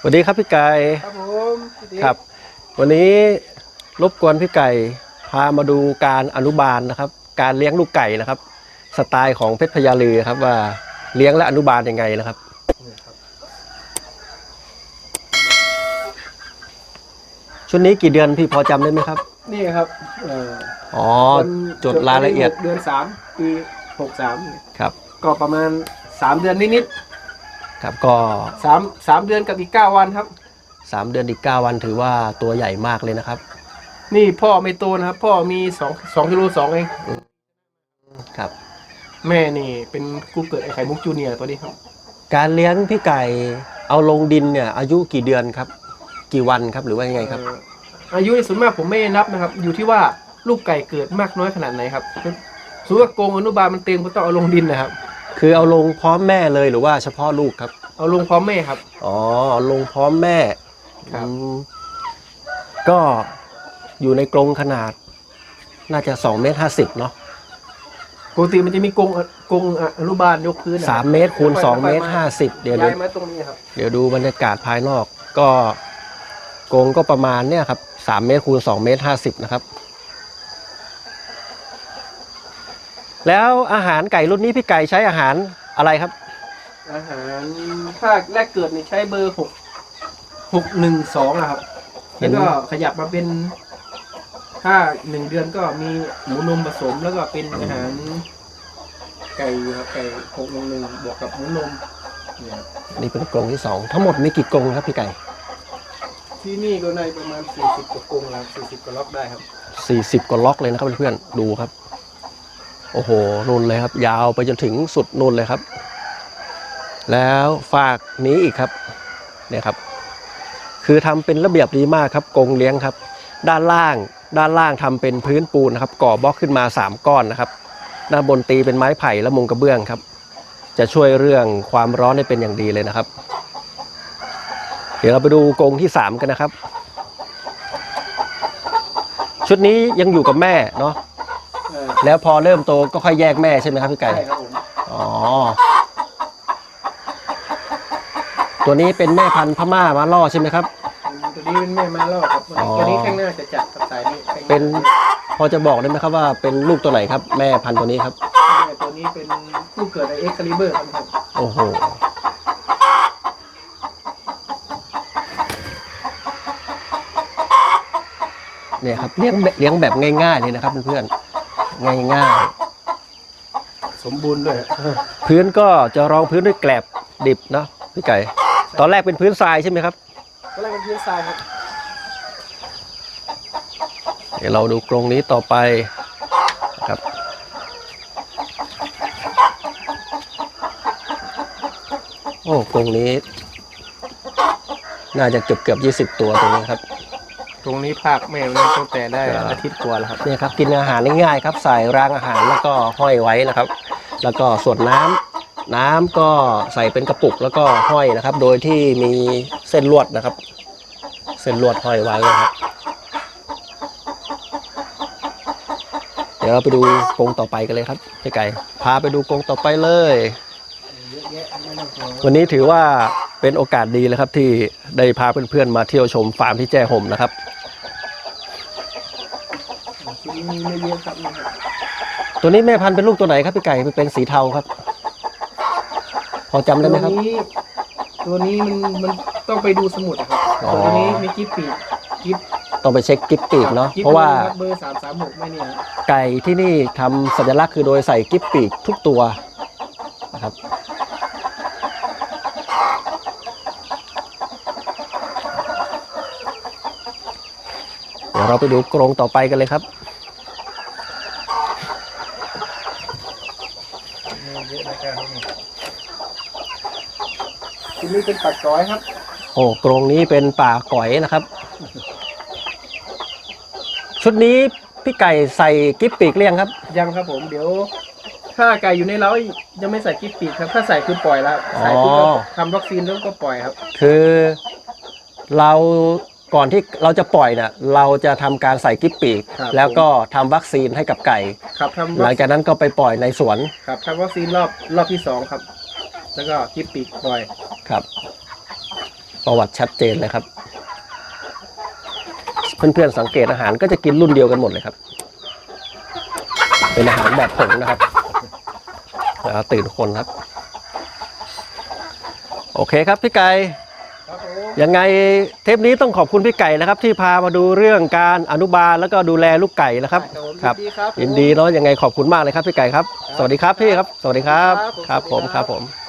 สวัสดีครับพี่ไก่ครับผมพี่ติ๊กครับ วันนี้รบกวนพี่ไก่พามาดูการอนุบาลนะครับ การเลี้ยงลูกไก่นะครับ สไตล์ของเพชรพญาลือครับว่าเลี้ยงและอนุบาลยังไงนะครับนี่ครับชุดนี้กี่เดือนพี่พอจำได้ไหมครับ นี่ครับเอ่ออ๋อวันจดรายละเอียดเดือนสามปีหกสามครับ ก็ประมาณสามเดือนนิด ครับก็ๆสามสามเดือนกับอีกเก้าวันครับ สามเดือนอีกเก้าวันถือว่าตัวใหญ่มากเลยนะครับ นี่พ่อไม่โตนะครับ พ่อมีสองสองกิโลสองเอง ครับ แม่นี่เป็นกูเกิดไอไข่มุกจูเนียร์ตัวนี้ครับ การเลี้ยงพี่ไก่เอาลงดินเนี่ยอายุกี่เดือนครับ กี่วันครับหรือว่ายังไงครับเอ่ออายุในส่วนมากผมไม่นับนะครับ อยู่ที่ว่าลูกไก่เกิดมากน้อยขนาดไหนครับสมมติว่ากรงอนุบาลมันเต็มก็ต้องเอาลงดินนะครับ คือเอาลงพร้อมแม่เลยหรือว่าเฉพาะลูกครับ เอาลงพร้อมแม่ครับ อ๋อเอาลงพร้อมแม่ครับ อืมก็อยู่ในกรงขนาด น่าจะสองเมตรห้าสิบเนาะปกติมันจะมีกรงกรงอนุบาลยกพื้นนะคสารับมเมตรคูณสองเมตรห้าสิบเดี๋ยวเดี๋ยวย้ายมาตรงนี้ครับ เดี๋ยวดูบรรยากาศภายนอกก็กรงก็ประมาณเนี่ยครับสามเมตรคูณสองเมตรห้าสิบนะครับ แล้วอาหารไก่รุ่นนี้พี่ไก่ใช้อาหารอะไรครับ อาหารภาคแรกเกิดนี่ใช้เบอร์หกหกหนึ่งสองนะครับ เห็แล้วน ก็ขยับมาเป็นถ้าหนึ่งเดือนก็มีหมูนมผสมแล้วก็เป็นอาหาร ไก่ครับไก่หกหนึ่งหนึ่งบวกกับหมูนมเนี่ยครับนี่เป็นกรงที่สองทั้งหมดมีกี่กรงครับพี่ไก่ที่นี่ก็ในประมาณสี่สิบกว่ากรงแล้วสี่สิบกว่าล็อกได้ครับสี่สิบกว่าล็อกเลยนะครับเพื่อนๆดูครับ โอ้โหนุ่นเลยครับ ยาวไปจนถึงสุดนุ่นเลยครับ แล้วฝากนี้อีกครับเนี่ยครับ คือทำเป็นระเบียบดีมากครับกรงเลี้ยงครับ ด้านล่างด้านล่างทำเป็นพื้นปูนนะครับ ก่อบล็อกขึ้นมาสามก้อนนะครับด้านบนตีเป็นไม้ไผ่และมุงกระเบื้องครับ จะช่วยเรื่องความร้อนได้เป็นอย่างดีเลยนะครับ เดี๋ยวเราไปดูกรงที่สามกันนะครับ ชุดนี้ยังอยู่กับแม่เนาะ แล้วพอเริ่มโตก็ค่อยแยกแม่ใช่ไหมครับพี่ไก่ใช่ครับผมอ๋อ ตัวนี้เป็นแม่พันธุ์พม่ามาล่อใช่ไหมครับ ตัวนี้เป็นแม่มาล่อครับอ๋อ ตัวนี้ข้างหน้าจะจัดกับสายนี้ข้างหาเป็นพอจะบอกได้ไหมครับว่าเป็นลูกตัวไหนครับ แม่พันธุ์ตัวนี้ครับ แม่ตัวนี้เป็นผู้เกิดในเอ็กคาลิเบอร์ครับผมโอ้โห เนี่ยครับเลี้ยงแบบเลี้ยงแบบง่าย ๆ เลยนะครับเพื่อนๆ ง่ายสมบูรณ์ด้วย ๆ พื้นก็จะรองพื้นด้วยแกลบดิบเนาะพี่ไก่ ตอนแรกเป็นพื้นทรายใช่ไหมครับ ก็แรกเป็นพื้นทรายครับ เดี๋ยวเราดูกรงนี้ต่อไปนะครับ โอ้กรงนี้ น่าจะเกือบเกือบยี่สิบตัวตรงนี้ครับต รงนี้ภาคแม่มันตั้งแต่ได้ครับอาทิตย์กว่าแล้วครับเนี่ยครับกินอาหารง่ายๆครับใส่รางอาหารแล้วก็ห้อยไว้นะครับ แล้วก็ส่วนน้ำน้ำก็ใส่เป็นกระปุกแล้วก็ห้อยนะครับ โดยที่มีเส้นลวดนะครับ เส้นลวดห้อยไว้นะครับเดี๋ยวเราไปดูกรงต่อไปกันเลยครับพี่ไก่พาไปดูกรงต่อไปเลยเยอะแยะไม่ต้องกลัววันนี้ถือว่าเป็นโอกาสดีเลยครับที่ได้พาเพื่อนๆมาเที่ยวชมฟาร์มที่แจ้ห่มนะครับ ชุดนี้ มีไม่เยอะครับนี่ครับตัวนี้แม่พันธุ์เป็นลูกตัวไหนครับพี่ไก่มันเป็นสีเทาครับ พอจำได้ไหมครับ ตัวนี้ตัวนี้มันมันต้องไปดูสมุดอะครับอ๋อ ตัวนี้มีกิ๊บปีกกิ๊บต้องไปเช็คกิฟปีกเนาะกิ๊บเพราะว่าครับเบอร์สามสามหกไม่เนี่ยครับไก่ที่นี่ทำสัญลักษณ์คือโดยใส่กิฟปีกทุกตัวนะครับเดี๋ยวเราไปดูกรงต่อไปกันเลยครับ เยอะนะครับ ทีนี้เป็นปัดก้อยครับ โอ้กรงนี้เป็นป่าก๋อยนะครับ ชุดนี้พี่ไก่ใส่กิฟปีกเรียงครับ ยังครับผมเดี๋ยว ถ้าไก่อยู่ในเล้ายังไม่ใส่กิ๊บปีกครับ ถ้าใส่คือปล่อยแล้ว ใส่ปุ๊บอ๋อก็ทำวัคซีนแล้วก็ปล่อยครับ คือเราก่อนที่เราจะปล่อยเนี่ยเราจะทำการใส่กิฟปีก ครับ แล้วก็ทำวัคซีนให้กับไก่ ครับทำหลัวังคจากนั้นก็ไปปล่อยในสวน ครับทำวัคซีนรอบรอบที่สองครับ แล้วก็กิ๊บปีกปล่อย ครับพประวัติชัดเจนเลยครับ เพื่อนๆสังเกตอาหารก็จะกินรุ่นเดียวกันหมดเลยครับ เป็นอาหารแบบผงนะครับแล้วตื่นทุกคนครับ โอเคครับพี่ไก่ครับผมยังไงเทปนี้ต้องขอบคุณพี่ไก่นะครับ ที่พามาดูเรื่องการอนุบาลแล้วก็ดูแลลูกไก่นะครับครับผมยินดีครับยินดีเนาะยังไงขอบคุณมากเลยครับพี่ไก่ครับ สวัสดีครับพี่ครับ สวัสดีครับ ครับผมครับผมสวัสดีคครัรับบผม